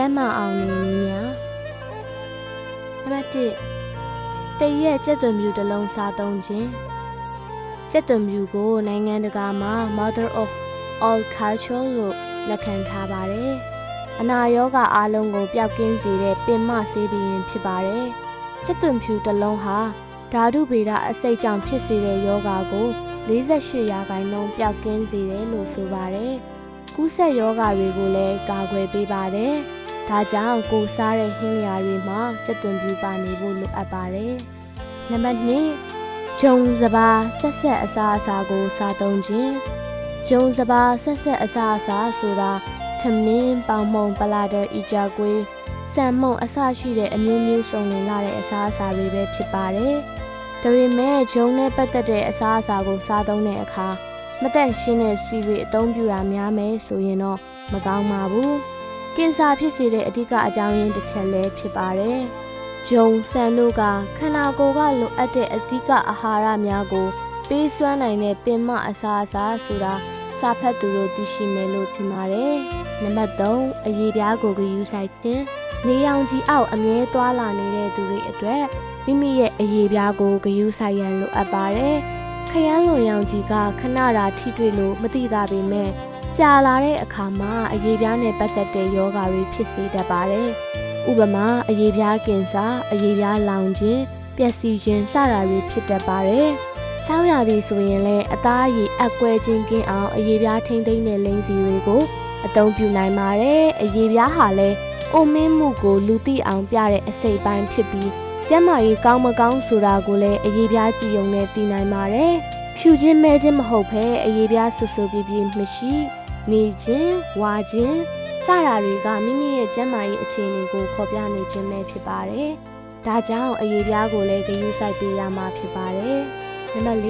ကျန်းမာအောင်နေနည်းများနံပါတ်1တရက်ကျက်သွန်မြူတစ်လုံးစားသုံးခြင်းကျက်သွန်မြူကိုနိုင်ငံတကာမှာ Mother of all culture လို့လက်ခံထားပါတယ်အနာရောဂါအလုံးကိုပျောက်ကင်းစေတဲ့ပင်မဆေးဘီရင်ဖြစ်ပါတယ်ကျက်သွန်ဖြူတစ်လုံးဟာဓာတုဗေဒအဆိပ်ကြောင့်ဖြစ်စေတဲ့ယောဂါကို48ရာခိုင်နှုန်းပျောက်ကင်းစေတယ်လို့ဆိုပါတယ်။ကူးစက်ယောဂါတွေကိုလည်းကာကွယ်ပေးပါတယ်။ ဒါကြောင့်ကိုစားတဲ့ဟင်းလျာတွေမှာစက်သွန်ပြူပါနေဖို့လိုအပ်ပါတယ်။နံပါတ်2ဂျုံစပါဆက်ဆက်အစားအစာကိုစားသုံးခြင်းဂျုံစပါဆက်ဆက်အစားအစာဆိုတာသမင်းပေါင်မုံပလာဒအီဂျာကွေးစံမုံအစရှိတဲ့အမျိုးမျိုးစုံလင်လာတဲ့အစားအစာတွေပဲဖြစ်ပါတယ်။ဒါပေမဲ့ဂျုံနဲ့ပတ်သက်တဲ့အစားအစာကိုစားသုံးတဲ့အခါမတက်ရှင်းတဲ့စီတွေအသုံးပြုတာများမယ်ဆိုရင်တော့မကောင်းပါဘူး။ ကင်ဆာဖြစ်စေတဲ့အဓိကအကြောင်းရင်းတစ်ချက်လည်းဖြစ်ပါတယ်။ဂျုံဆန်တို့ကခန္ဓာကိုယ်ကလိုအပ်တဲ့အဓိကအာဟာရများကို ပေးစွမ်းနိုင်တဲ့ပင်မအစားအစာဆိုတာစာဖတ်သူတို့သိရှိမယ်လို့ထင်ပါတယ်။နံပါတ်3အရေးပြားကိုဂရုစိုက်ခြင်းနေရောင်ခြည်အောက်အမြဲသွားလာနေတဲ့သူတွေအတွက်မိမိရဲ့အရေးပြားကိုဂရုစိုက်ရန်လိုအပ်ပါတယ်။ခရမ်းလွန်ရောင်ကြီးကခဏတာထိတွေ့လို့မသိတာပေမဲ့ ကြာလာတဲ့အခါမှာအရေးပြားနဲ့ပတ်သက်တဲ့ယောဂါတွေဖြစ်စေတတ်ပါတယ်။ဥပမာအရေးပြားကင်ဆာအရေးပြားလောင်ခြင်းပျက်စီးခြင်းစတာတွေဖြစ်တတ်ပါတယ်။ဆောင်းရာသီဆိုရင်လည်းအသားအရည်အက်ကွဲခြင်းကင်းအောင်အရေးပြားထိမ့်သိမ့်တဲ့လိမ့်စီတွေကိုအသုံးပြုနိုင်ပါတယ်။အရေးပြားဟာလည်းအိုမင်းမှုကိုလူသိအောင်ပြတဲ့အစိတ်ပိုင်းဖြစ်ပြီးကျန်းမာရေးကောင်းမကောင်းဆိုတာကိုလည်းအရေးပြားကြည့်ုံနဲ့သိနိုင်ပါတယ်။ဖြူချင်းမဲချင်းမဟုတ်ဘဲအရေးပြားဆူဆူပြပြမရှိ နေခြင်းဝါခြင်းစတာတွေကမိမိရဲ့ကျန်းမာရေးအခြေအနေကိုဖော်ပြနေခြင်းပဲဖြစ်ပါတယ်။ဒါကြောင့်အရေးပြားကိုလည်းဂရုစိုက်ပေးရမှာဖြစ်ပါတယ်။နံပါတ်၄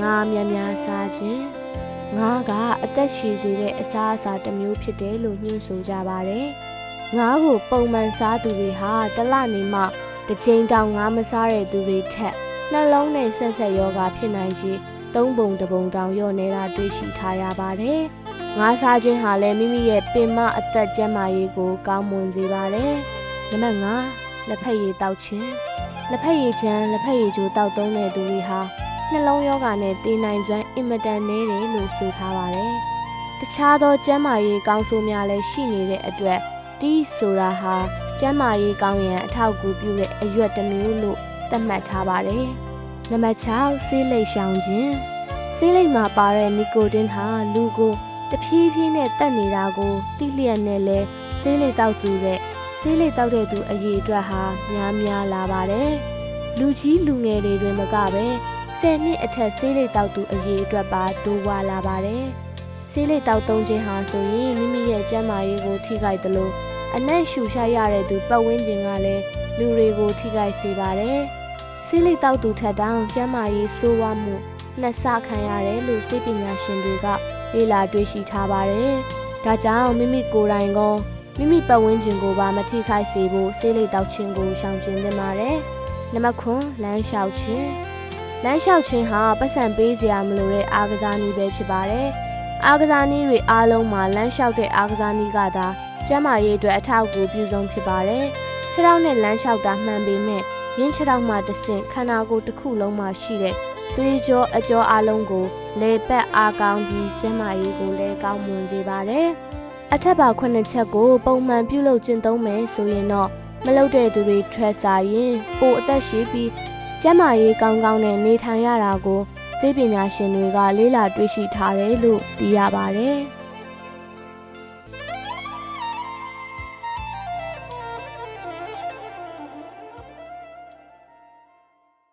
ငါများများစားခြင်းငါကအသက်ရှည်စေတဲ့အစားအစာတစ်မျိုးဖြစ်တယ်လို့ညွှန်ဆိုကြပါတယ်။ငါးကိုပုံမှန်စားသူတွေဟာတလနေမှတစ်ချိန်တောင်ငါးမစားတဲ့သူတွေထက်နှလုံးနဲ့ဆက်ဆက်ယောဂဖြစ်နိုင်ပြီးသုံးပုံတစ်ပုံတောင်လျော့နေတာတွေ့ရှိထားရပါတယ်။ ငါးစားခြင်းဟာလည်းမိမိရဲ့ပင်မအသက်ကျန်းမာရေးကို ကောင်းမွန်စေပါတယ်။နံပါတ်5လက်ဖက်ရည်တောက်ခြင်းလက်ဖက်ရည်ချမ်းလက်ဖက်ရည်ကြိုးတောက်သုံးတဲ့သူတွေဟာနှလုံးယောဂနဲ့တည်နိုင်စွမ်းအင်မတန်နည်းတယ်လို့ဆိုထားပါတယ်။တခြားသောကျန်းမာရေးကောင်းဆိုးများလည်းရှိနေတဲ့အတွက်တီးဆိုတာဟာကျန်းမာရေးကောင်းရန်အထောက်အကူပြုတဲ့အရွက်တစ်မျိုးလို့သတ်မှတ်ထားပါတယ်။နံပါတ်6ဆေးလိပ်ရှောင်ခြင်းဆေးလိပ်မှာပါတဲ့နီကိုတင်းဟာလူကို တဖြည်းဖြည်းနဲ့တက်နေတာကိုသိလျက်နဲ့လဲဆေးလိပ်တောက်သူတဲ့ဆေးလိပ်တောက်တဲ့သူအရေးအတွက်ဟာများများလာပါတယ်။လူကြီးလူငယ်တွေတွင်မကပဲ10နှစ်အထက်ဆေးလိပ်တောက်သူအရေးအတွက်ပါတိုးဝါလာပါတယ်။ဆေးလိပ်တောက်သုံးခြင်းဟာဆိုရင်မိမိရဲ့ကျန်းမာရေးကိုထိခိုက်သလိုအနက်ရှူရှားရတဲ့သူပတ်ဝန်းကျင်ကလည်းလူတွေကိုထိခိုက်စေပါတယ်။ဆေးလိပ်တောက်သူထက်တောင်ကျန်းမာရေးဆိုးဝါးမှုနှစ်ဆခံရတယ်လို့စိတ်ပညာရှင်တွေက လေ့လာတွေ့ရှိထားပါတယ်။ဒါကြောင့်မိမိကိုယ်တိုင်ကောမိမိပတ်ဝန်းကျင်ကိုပါမထိခိုက်စေဖို့ဆေးလိပ်တောက်ခြင်းကိုရှောင်ကျဉ်သင့်ပါတယ်။နံပါတ်9လမ်းလျှောက်ခြင်းလမ်းလျှောက်ခြင်းဟာပတ်စံပေးစရာမလိုတဲ့အားကစားနည်းပဲဖြစ်ပါတယ်။အားကစားနည်းတွေအားလုံးမှာလမ်းလျှောက်တဲ့အားကစားနည်းကသာကျန်းမာရေးအတွက်အထောက်အကူပြုဆုံးဖြစ်ပါတယ်။ခြေထောက်နဲ့လမ်းလျှောက်တာမှန်ပေမဲ့ရင်းခြေထောက်မှတစ်ဆင့်ခန္ဓာကိုယ်တစ်ခုလုံးမှာရှိတဲ့ သွေးကြောအကြောအလုံးကိုလေပတ်အားကောင်းပြီးကျန်းမာရေးကိုလည်းကောင်းမွန်စေပါတယ်။အထက်ပါခုနှစ်ချက်ကိုပုံမှန်ပြုလုပ်ကျင့်သုံးမယ်ဆိုရင်တော့မလုပ်တဲ့သူတွေထွက်စားရင်ပိုအသက်ရှည်ပြီးကျန်းမာရေးကောင်းကောင်းနဲ့နေထိုင်ရတာကိုသိပညာရှင်တွေကလေ့လာတွေ့ရှိထားတယ်လို့သိရပါတယ်။